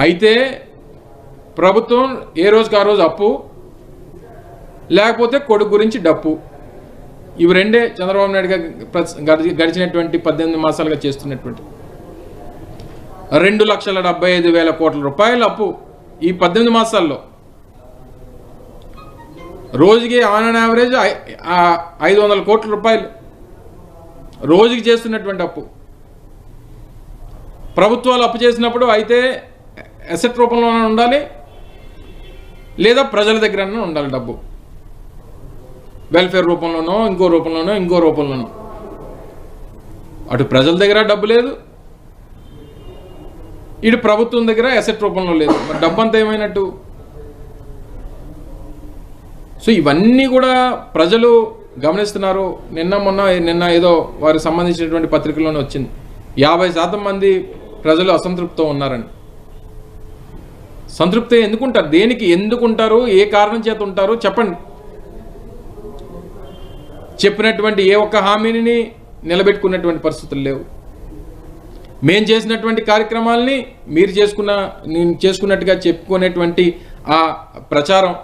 అయితే ప్రభుత్వం ఏ రోజుకి ఆ రోజు అప్పు? లేకపోతే కొడుకు గురించి డప్పు. ఇవి రెండే చంద్రబాబు నాయుడు గారు గడిచి- గడిచినటువంటి పద్దెనిమిది మాసాలుగా చేస్తున్నటువంటి. రెండు లక్షల డెబ్బై ఐదు వేల కోట్ల రూపాయల అప్పు ఈ పద్దెనిమిది మాసాల్లో. రోజుకి ఆన్ అండ్ యావరేజ్ ఐదు వందల కోట్ల రూపాయలు. రోజుకి చేస్తున్నటువంటి అప్పు. ప్రభుత్వాలు అప్పు చేసినప్పుడు అయితే అసెట్ రూపంలోనే ఉండాలి లేదా ప్రజల దగ్గర ఉండాలి డబ్బు. వెల్ఫేర్ రూపంలోనో ఇంకో రూపంలోనో ఇంకో రూపంలోనో. అటు ప్రజల దగ్గర డబ్బు లేదు ఇటు ప్రభుత్వం దగ్గర అసెట్ రూపంలో లేదు. మరి డబ్బు అంతా ఏమైనట్టు? సో ఇవన్నీ కూడా ప్రజలు గమనిస్తున్నారు. నిన్న మొన్న నిన్న ఏదో వారికి సంబంధించినటువంటి పత్రికలోనే వచ్చింది. యాభై శాతం మంది ప్రజలు అసంతృప్తితో ఉన్నారని. సంతృప్తి ఎందుకుంటారు? దేనికి ఎందుకుంటారు? ఏ కారణం చేత ఉంటారు? చెప్పండి. చెప్పినటువంటి ఏ ఒక్క హామీని నిలబెట్టుకున్నటువంటి పరిస్థితులు లేవు. మేము చేసినటువంటి కార్యక్రమాల్ని మీరు చేసుకున్న నేను చేసుకున్నట్టుగా చెప్పుకునేటువంటి ఆ ప్రచారం